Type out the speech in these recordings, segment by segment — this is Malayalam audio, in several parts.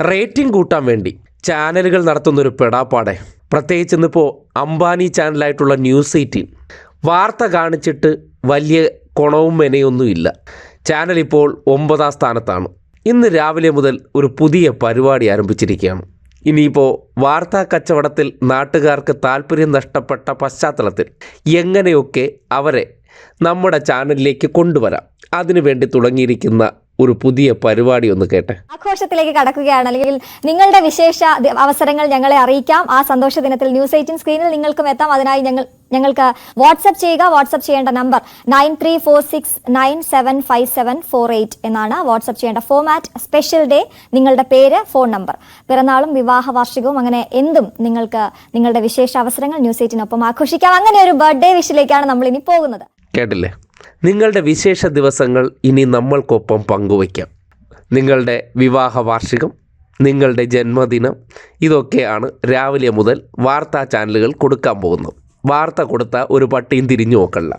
റേറ്റിംഗ് കൂട്ടാൻ വേണ്ടി ചാനലുകൾ നടത്തുന്നൊരു പെടാപ്പാടെ. പ്രത്യേകിച്ച് ഇന്നിപ്പോൾ അംബാനി ചാനലായിട്ടുള്ള ന്യൂസ് എയ്റ്റീൻ. വാർത്ത കാണിച്ചിട്ട് വലിയ കുണവും മെനയൊന്നും ഇല്ല. ചാനൽ ഇപ്പോൾ ഒമ്പതാം സ്ഥാനത്താണ്. ഇന്ന് രാവിലെ മുതൽ ഒരു പുതിയ പരിപാടി ആരംഭിച്ചിരിക്കുകയാണ്. ഇനിയിപ്പോൾ വാർത്താ കച്ചവടത്തിൽ നാട്ടുകാർക്ക് താല്പര്യം നഷ്ടപ്പെട്ട പശ്ചാത്തലത്തിൽ എങ്ങനെയൊക്കെ അവരെ നമ്മുടെ ചാനലിലേക്ക് കൊണ്ടുവരാം. അതിനുവേണ്ടി തുടങ്ങിയിരിക്കുന്ന ഒരു പുതിയ പരിപാടി ഒന്ന് കേട്ടെ. ആഘോഷത്തിലേക്ക് കടക്കുകയാണ്. അല്ലെങ്കിൽ നിങ്ങളുടെ വിശേഷ അവസരങ്ങൾ ഞങ്ങളെ അറിയിക്കാം. ആ സന്തോഷ ദിനത്തിൽ ന്യൂസ് എയ്റ്റീൻ സ്ക്രീനിൽ നിങ്ങൾക്കും എത്താം. അതിനായി ഞങ്ങൾ ഞങ്ങൾക്ക് വാട്സപ്പ് ചെയ്യുക. വാട്സപ്പ് ചെയ്യേണ്ട number nine three four six nine seven five seven four eight എന്നാണ് വാട്സപ്പ് ചെയ്യേണ്ട ഫോമാറ്റ് സ്പെഷ്യൽ ഡേ നിങ്ങളുടെ പേര് ഫോൺ നമ്പർ. പിറന്നാളും വിവാഹ വാർഷികവും അങ്ങനെ എന്തും നിങ്ങൾക്ക് നിങ്ങളുടെ വിശേഷ അവസരങ്ങൾ ന്യൂസ് എയ്റ്റിനൊപ്പം ആഘോഷിക്കാം. അങ്ങനെ ഒരു ബർത്ത്ഡേ വിഷിലേക്കാണ് നമ്മൾ ഇനി പോകുന്നത്. കേട്ടില്ലേ? നിങ്ങളുടെ വിശേഷ ദിവസങ്ങൾ ഇനി നമ്മൾക്കൊപ്പം പങ്കുവയ്ക്കാം. നിങ്ങളുടെ വിവാഹ വാർഷികം നിങ്ങളുടെ ജന്മദിനം ഇതൊക്കെയാണ് രാവിലെ മുതൽ വാർത്താ ചാനലുകൾ കൊടുക്കാൻ പോകുന്നത്. വാർത്ത കൊടുത്ത ഒരു പട്ടിയും തിരിഞ്ഞു നോക്കല്ല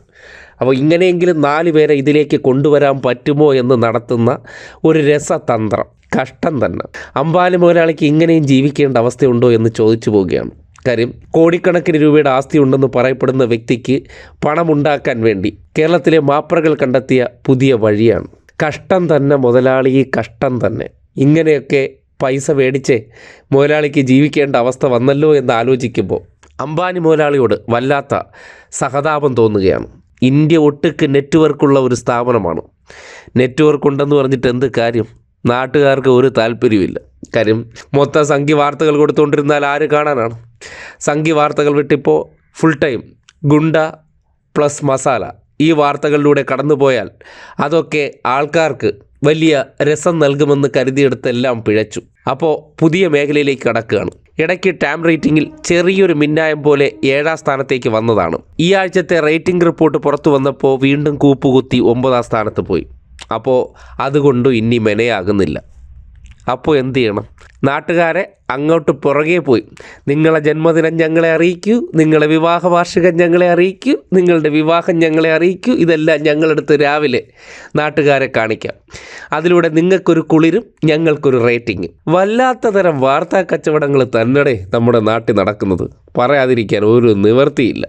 അപ്പോൾ ഇങ്ങനെയെങ്കിലും നാല് പേരെ ഇതിലേക്ക് കൊണ്ടുവരാൻ പറ്റുമോ എന്ന് നടത്തുന്ന ഒരു രസതന്ത്രം കഷ്ടം തന്നെ. അമ്പാലി മുതലാളിക്ക് ഇങ്ങനെയും ജീവിക്കേണ്ട അവസ്ഥയുണ്ടോ എന്ന് ചോദിച്ചു പോവുകയാണ്. കാര്യം കോടിക്കണക്കിന് രൂപയുടെ ആസ്തി ഉണ്ടെന്ന് പറയപ്പെടുന്ന വ്യക്തിക്ക് പണമുണ്ടാക്കാൻ വേണ്ടി കേരളത്തിലെ മാപ്രകൾ കണ്ടെത്തിയ പുതിയ വഴിയാണ്. കഷ്ടം തന്നെ മുതലാളി കഷ്ടം തന്നെ. ഇങ്ങനെയൊക്കെ പൈസ മേടിച്ച് മുതലാളിക്ക് ജീവിക്കേണ്ട അവസ്ഥ വന്നല്ലോ എന്ന് ആലോചിക്കുമ്പോൾ അംബാനി മുതലാളിയോട് വല്ലാത്ത സഹതാപം തോന്നുകയാണ്. ഇന്ത്യ ഒട്ടുക്ക് നെറ്റ്വർക്കുള്ള ഒരു സ്ഥാപനമാണ്. നെറ്റ്വർക്ക് ഉണ്ടെന്ന് പറഞ്ഞിട്ട് എന്ത് കാര്യം? നാട്ടുകാർക്ക് ഒരു താല്പര്യമില്ല കാര്യം മൊത്തം സംഖ്യ വാർത്തകൾ കൊടുത്തുകൊണ്ടിരുന്നാൽ ആര് കാണാനാണ്? സംഖ്യ വാർത്തകൾ വിട്ടിപ്പോൾ full time goonda plus masala. ഈ വാർത്തകളിലൂടെ കടന്നുപോയാൽ അതൊക്കെ ആൾക്കാർക്ക് വലിയ രസം നൽകുമെന്ന് കരുതിയെടുത്തെല്ലാം പിഴച്ചു. അപ്പോൾ പുതിയ മേഖലയിലേക്ക് കടക്കുകയാണ്. ഇടയ്ക്ക് ടാം റേറ്റിംഗിൽ ചെറിയൊരു മിന്നായം പോലെ ഏഴാം സ്ഥാനത്തേക്ക് വന്നതാണ്. ഈ ആഴ്ചത്തെ റേറ്റിംഗ് റിപ്പോർട്ട് പുറത്തു വന്നപ്പോൾ വീണ്ടും കൂപ്പുകുത്തി ഒമ്പതാം സ്ഥാനത്ത് പോയി. അപ്പോൾ അതുകൊണ്ടും ഇനി മെനയാകുന്നില്ല. അപ്പോൾ എന്ത് ചെയ്യണം? നാട്ടുകാരെ അങ്ങോട്ട് പുറകെ പോയി. നിങ്ങളെ ജന്മദിനം ഞങ്ങളെ അറിയിക്കൂ നിങ്ങളെ വിവാഹ വാർഷികം ഞങ്ങളെ അറിയിക്കൂ നിങ്ങളുടെ വിവാഹം ഞങ്ങളെ അറിയിക്കൂ ഇതെല്ലാം ഞങ്ങളെടുത്ത് രാവിലെ നാട്ടുകാരെ കാണിക്കാം. അതിലൂടെ നിങ്ങൾക്കൊരു കുളിരും ഞങ്ങൾക്കൊരു റേറ്റിംഗും വല്ലാത്ത തരം വാർത്താ കച്ചവടങ്ങൾ തന്നെടേ നമ്മുടെ നാട്ടിൽ നടക്കുന്നത്. പറയാതിരിക്കാൻ ഒരു നിവർത്തിയില്ല.